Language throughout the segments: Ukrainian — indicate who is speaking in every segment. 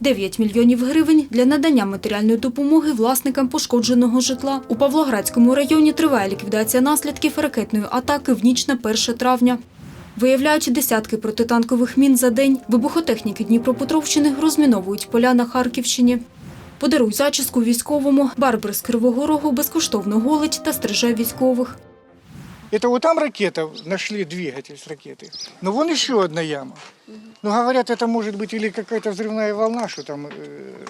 Speaker 1: 9 мільйонів гривень для надання матеріальної допомоги власникам пошкодженого житла. У Павлоградському районі триває ліквідація наслідків ракетної атаки в ніч на 1 травня. Виявляють десятки протитанкових мін за день. Вибухотехніки Дніпропетровщини розміновують поля на Харківщині. Подаруй зачіску військовому. Барбер з Кривого Рогу безкоштовно голить та стриже військових.
Speaker 2: Это вот там ракета, нашли двигатель с ракеты. Но вон еще одна яма. Ну, говорят, это может быть или какая-то взрывная волна, что там э,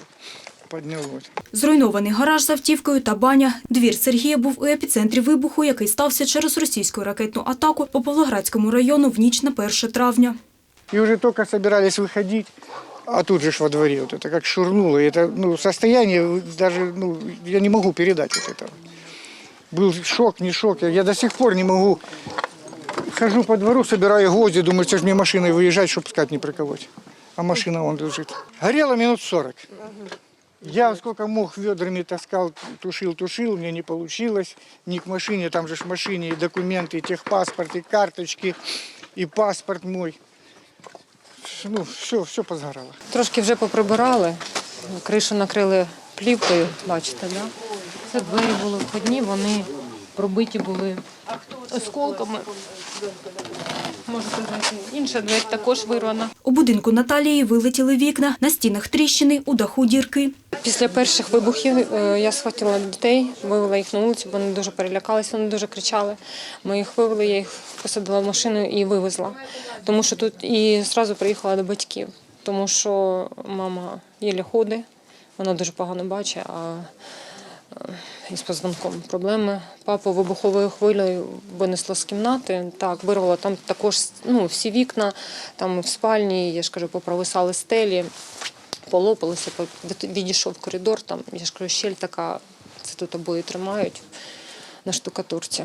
Speaker 2: поднялось.
Speaker 1: Зруйнований гараж з автівкою та баня. Двір Сергія був у епіцентрі вибуху, який стався через російську ракетну атаку по Павлоградському району в ніч на 1 травня.
Speaker 2: И уже только собирались выходить, а тут же ж во дворе вот это как шурнуло. И это ну, состояние даже, ну, я не могу передать вот этого. Был шок, не шок. Я, я до сих пор не могу. Хожу по двору, собираю гвозди, думаю, что ж мне машиной выезжать, чтобы скат не приколоть. А машина вон лежит. Горело минут 40. Я сколько мог ведрами таскал, тушил, тушил, мне не получилось. Ни к машине, там же ж в машине и документы, и техпаспорт, и карточки, и паспорт мой. Ну, все, все позгорало.
Speaker 3: Трошки вже поприбирали, кришу накрили плівкою, бачите, да? Це двері були входні, вони пробиті були осколками. Можете знайти. Інша двері також вирвана.
Speaker 1: У будинку Наталії вилетіли вікна, на стінах тріщини, у даху дірки.
Speaker 3: Після перших вибухів е, я схватила дітей, вивела їх на вулицю, бо вони дуже перелякалися, вони дуже кричали. Ми їх вивели, я їх посадила в машину і вивезла. Тому що тут і одразу приїхала до батьків, тому що мама єлі ходить, вона дуже погано бачить, а із позвонком проблеми. Папу вибуховою хвилею винесло з кімнати. Так, вирвало там також ну, всі вікна, там в спальні, я ж кажу, попровисали стелі полопалися, по- відійшов коридор, там, я ж кажу, щель така, це тут обої тримають на штукатурці.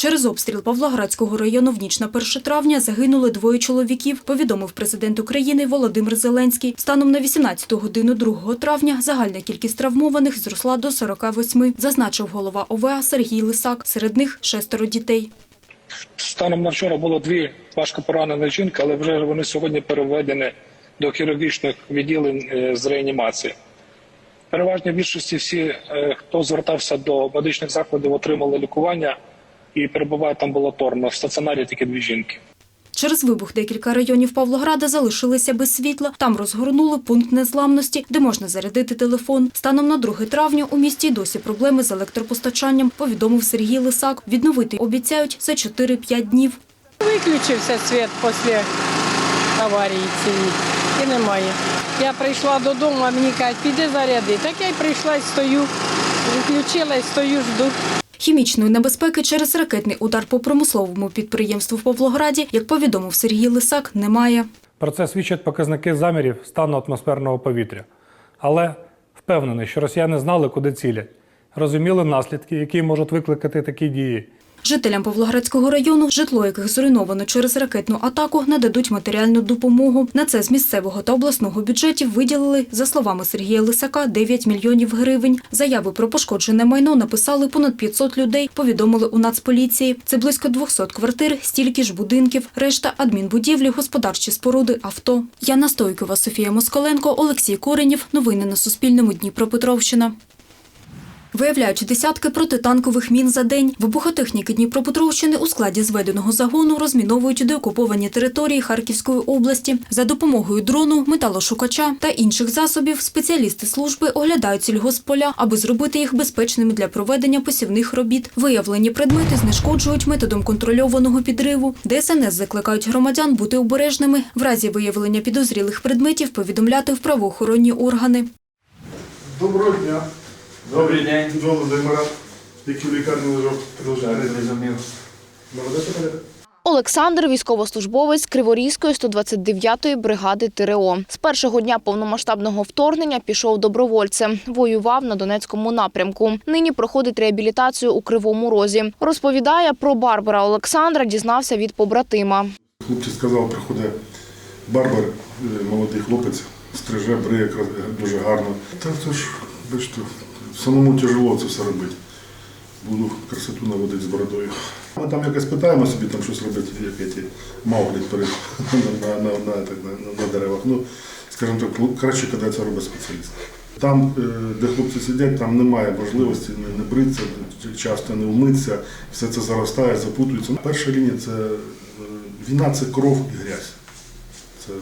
Speaker 1: Через обстріл Павлоградського району в ніч на 1 травня загинули двоє чоловіків, повідомив президент України Володимир Зеленський. Станом на 18 годину 2 травня загальна кількість травмованих зросла до 48, зазначив голова ОВА Сергій Лисак. Серед них шестеро дітей.
Speaker 4: Станом на вчора було дві важко поранені жінки, але вже вони сьогодні переведені до хірургічних відділень е, з реанімації. Переважній більшості всі, е, хто звертався до медичних закладів, отримали лікування і перебувають амбулаторно. В стаціонарі тільки дві жінки.
Speaker 1: Через вибух декілька районів Павлограда залишилися без світла. Там розгорнули пункт незламності, де можна зарядити телефон. Станом на 2 травня у місті досі проблеми з електропостачанням, повідомив Сергій Лисак. Відновити обіцяють за 4-5 днів.
Speaker 5: Виключився світ після аварії цієї і немає. Я прийшла додому, а мені кажуть, піди заряди. Так я й прийшла стою, включила і стою, жду.
Speaker 1: Хімічної небезпеки через ракетний удар по промисловому підприємству в Павлограді, як повідомив Сергій Лисак, немає.
Speaker 6: Про це свідчать показники замірів стану атмосферного повітря. Але впевнений, що росіяни знали, куди цілять, розуміли наслідки, які можуть викликати такі дії.
Speaker 1: Жителям Павлоградського району, житло яких зруйновано через ракетну атаку, нададуть матеріальну допомогу. На це з місцевого та обласного бюджетів виділили, за словами Сергія Лисака, 9 мільйонів гривень. Заяви про пошкоджене майно написали понад 500 людей, повідомили у Нацполіції. Це близько 200 квартир, стільки ж будинків, решта адмінбудівлі, господарчі споруди, авто. Яна Стойкова, Софія Москаленко, Олексій Коренєв. Новини на Суспільному. Дніпропетровщина. Виявляють десятки протитанкових мін за день. Вибухотехніки Дніпропетровщини у складі зведеного загону розміновують деокуповані території Харківської області. За допомогою дрону, металошукача та інших засобів спеціалісти служби оглядають сільгоспполя, аби зробити їх безпечними для проведення посівних робіт. Виявлені предмети знешкоджують методом контрольованого підриву. ДСНС закликають громадян бути обережними. В разі виявлення підозрілих предметів повідомляти в правоохоронні органи.
Speaker 7: Доброго дня.
Speaker 8: Добрий день.
Speaker 7: Володимира, який в лікарні лежав.
Speaker 8: Зрозумів.
Speaker 9: Олександр – військовослужбовець Криворізької 129-ї бригади ТРО. З першого дня повномасштабного вторгнення пішов добровольцем. Воював на Донецькому напрямку. Нині проходить реабілітацію у Кривому Розі. Розповідає про Барбара Олександра, дізнався від побратима.
Speaker 7: Хлопчик сказав, приходить барбар, е, молодий хлопець, стриже, бриє якраз дуже гарно. Та це ж, бачите, самому тяжело це все робити. Буду красоту наводити з бородою. Ми там якось питаємо собі там щось робити, як ті мауглі перед на, на, на, на, на, деревах. Ну, скажімо так, краще, коли це робить спеціаліст. Там, е, де хлопці сидять, там немає можливості не, не бритися, часто не вмитися, все це заростає, запутується. Перша лінія це е, війна це кров і грязь. Це,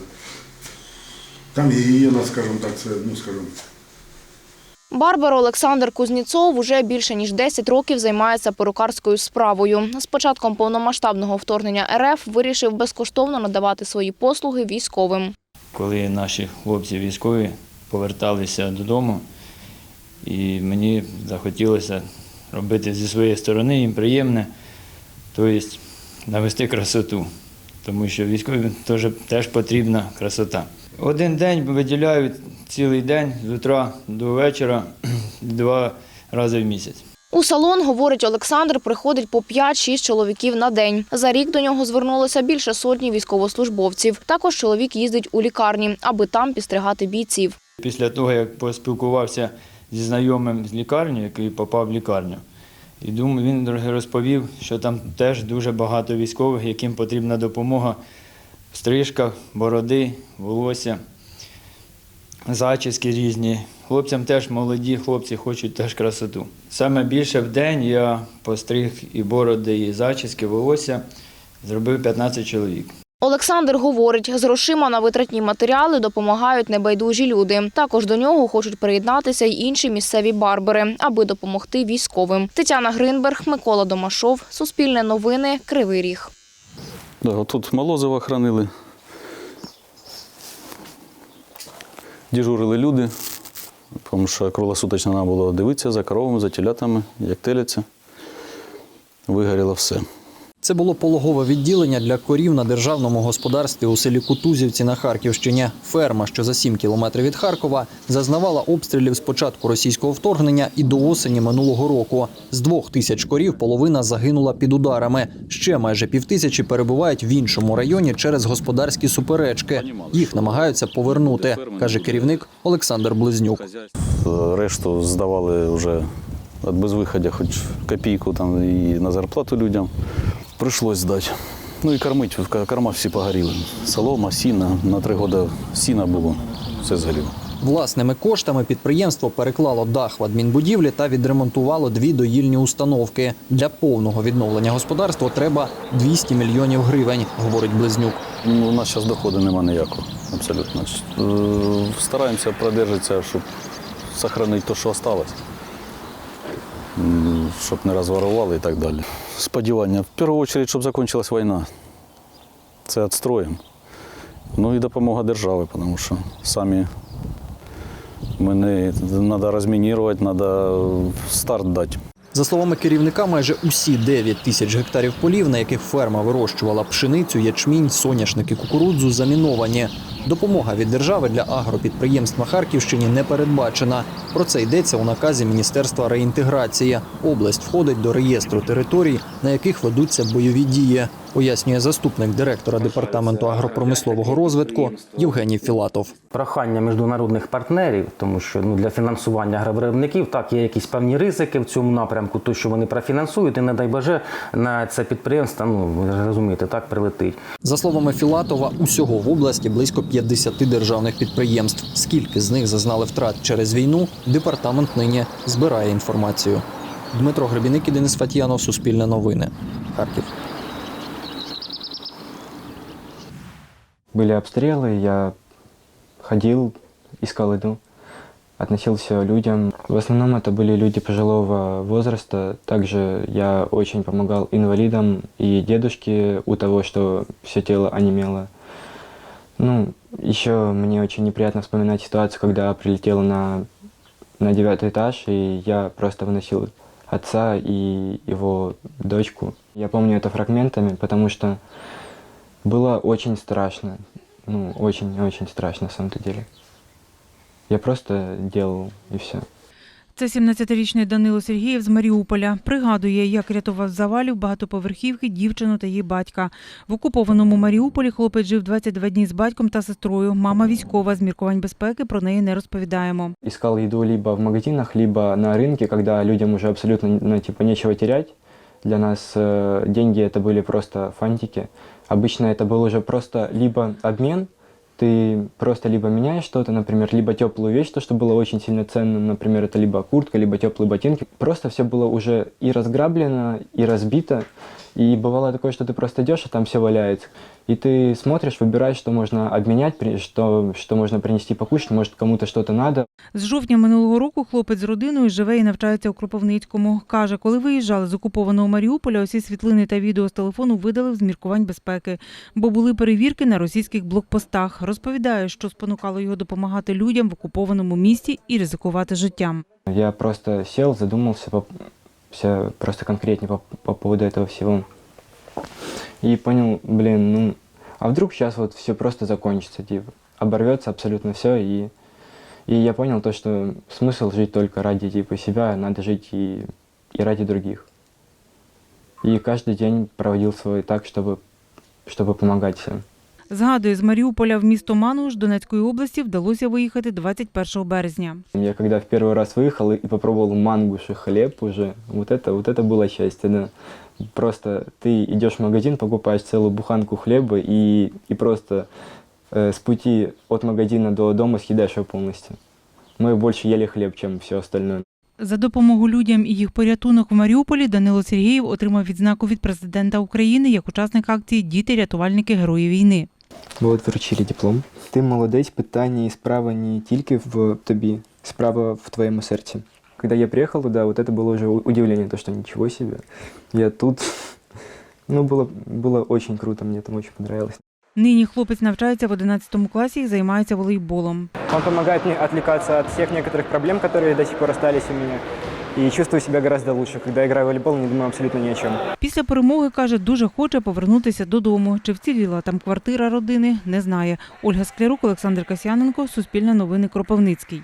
Speaker 7: там гігієна, скажімо так, це, ну скажімо,
Speaker 9: Барбар Олександр Кузніцов уже більше ніж 10 років займається перукарською справою. З початком повномасштабного вторгнення РФ вирішив безкоштовно надавати свої послуги військовим.
Speaker 8: коли наші хлопці військові поверталися додому, і мені захотілося робити зі своєї сторони їм приємне, тобто навести красоту, тому що військовим теж, теж потрібна красота. Один день виділяють цілий день з утра до вечора два рази в місяць.
Speaker 9: У салон, говорить Олександр, приходить по 5-6 чоловіків на день. За рік до нього звернулося більше сотні військовослужбовців. Також чоловік їздить у лікарні, аби там підстригати бійців.
Speaker 8: Після того, як поспілкувався зі знайомим з лікарні, який попав в лікарню, і думаю, він розповів, що там теж дуже багато військових, яким потрібна допомога в стрижках, бороди, волосся, зачіски різні. Хлопцям теж молоді хлопці хочуть теж красоту. Саме більше в день я постриг і бороди, і зачіски, волосся зробив 15 чоловік.
Speaker 9: Олександр говорить, з грошима на витратні матеріали допомагають небайдужі люди. Також до нього хочуть приєднатися й інші місцеві барбери, аби допомогти військовим. Тетяна Гринберг, Микола Домашов, Суспільне новини, Кривий Ріг.
Speaker 10: Да, тут Молозова хранили. Дежурили люди, тому що круглосуточно треба було дивитися за коровами, за телятами, як теляться. Вигоріло все.
Speaker 11: Це було пологове відділення для корів на державному господарстві у селі Кутузівці на Харківщині. Ферма, що за 7 кілометрів від Харкова, зазнавала обстрілів з початку російського вторгнення і до осені минулого року. З двох тисяч корів половина загинула під ударами. Ще майже півтисячі перебувають в іншому районі через господарські суперечки. Їх намагаються повернути, каже керівник Олександр Близнюк.
Speaker 10: Решту здавали вже від безвиходя, хоч копійку там і на зарплату людям. Прийшлось здати. Ну і кормити, корма всі погоріли. Солома, сіна, на три роки сіна було, все згоріло.
Speaker 11: Власними коштами підприємство переклало дах в адмінбудівлі та відремонтувало дві доїльні установки. Для повного відновлення господарства треба 200 мільйонів гривень, говорить Близнюк.
Speaker 10: Ну, у нас зараз доходу немає ніякого, абсолютно. Е, Стараємося продержатися, щоб зберігати те, що залишилось. Щоб не розворували і так далі. Сподівання, в першу чергу, щоб закінчилась війна. Це відстроєм. Ну і допомога держави, тому що самі ми не треба розмінірувати, треба старт дати.
Speaker 11: За словами керівника, майже усі 9 тисяч гектарів полів, на яких ферма вирощувала пшеницю, ячмінь, соняшник і кукурудзу, заміновані. Допомога від держави для агропідприємств на Харківщині не передбачена. Про це йдеться у наказі Міністерства реінтеграції. Область входить до реєстру територій, на яких ведуться бойові дії, пояснює заступник директора департаменту агропромислового розвитку Євгеній Філатов.
Speaker 12: прохання міжнародних партнерів, тому що ну для фінансування агровиробників так є якісь певні ризики в цьому напрямку, то що вони профінансують, і не дай Боже на це підприємство, ну ви розумієте, так прилетить.
Speaker 11: За словами Філатова, усього в області близько 50 державних підприємств. Скільки з них зазнали втрат через війну, департамент нині збирає інформацію. Дмитро Гребіник і Денис Фатьянов, Суспільне новини. Харків.
Speaker 13: Были обстрелы, я ходил, искал еду, относился людям. В основном это были люди пожилого возраста. Также я очень помогал инвалидам и дедушке у того, что все тело онемело. Ну, еще мне очень неприятно вспоминать ситуацию, когда прилетела на, на девятый этаж, и я просто выносил отца и его дочку. Я помню это фрагментами, потому что было очень страшно. Ну, очень-очень страшно на самом-то деле. Я просто делал и все.
Speaker 14: Це 17-річний Данило Сергієв з Маріуполя. Пригадує, як рятував завалів багатоповерхівки дівчину та її батька. В окупованому Маріуполі хлопець жив 22 дні з батьком та сестрою. Мама військова з міркувань безпеки про неї не розповідаємо.
Speaker 13: Искал еду либо в магазинах, либо на рынке, когда людям уже абсолютно ну, типа, нечего терять. Для нас э, деньги это были просто фантики. Обычно это был уже просто либо обмен, ты просто либо меняешь что-то, например, либо теплую вещь, то, что было очень сильно ценным, например, это либо куртка, либо теплые ботинки. Просто все было уже и разграблено, и разбито. И бывало такое, что ты просто идешь, а там все валяется. И ты смотришь, выбираешь, что можно обменять, при- что, что можно принести покушать, может кому-то что-то надо.
Speaker 14: З жовтня минулого року хлопець з родиною живе і навчається у Кропивницькому. Каже, коли виїжджали з окупованого Маріуполя, усі світлини та відео з телефону видали з міркувань безпеки, бо були перевірки на російських блокпостах. Розповідає, що спонукало його допомагати людям в окупованому місті і ризикувати життям.
Speaker 13: Я просто сел, задумался вся- просто конкретнее по, по поводу этого всего. И понял, блин, ну, а вдруг сейчас вот все просто закончится, типа, оборвется абсолютно все, и, и я понял то, что смысл жить только ради, типа, себя, надо жить и, и ради других. И каждый день проводил свой так, чтобы, чтобы помогать всем.
Speaker 14: Згадує, з Маріуполя в місто Мануш Донецької області вдалося виїхати 21 березня.
Speaker 13: Я когда в первый раз выехал и попробовал мангуши хлеб уже, вот это, вот это было счастье, да. Просто ты идешь в магазин, покупаешь целую буханку хлеба и, и просто э, с пути от магазина до дома съедаешь его полностью. Мы больше ели хлеб, чем все остальное.
Speaker 14: За допомогу людям і їх порятунок в Маріуполі Данило Сергієв отримав відзнаку від президента України як учасник акції Діти рятувальники герої війни.
Speaker 13: Вот вручили диплом. Ти молодець, питання і справа не тільки в тобі, справа в твоєму серці. Когда я приехал туда, вот это было уже у- удивление, то, что ничего себе, я тут. Ну, было, было очень круто, мне там очень понравилось.
Speaker 14: Нині хлопець навчається в 11 класі і займається волейболом.
Speaker 13: Он помогает мне отвлекаться от всех некоторых проблем, которые до сих пор остались у меня. И чувствую себе гораздо лучше. Когда играю в волейбол, не думаю абсолютно ні о чому.
Speaker 14: Після перемоги каже, дуже хоче повернутися додому. Чи вціліла там квартира родини, не знає. Ольга Склярук, Олександр Касяненко, Суспільне новини Кропивницький.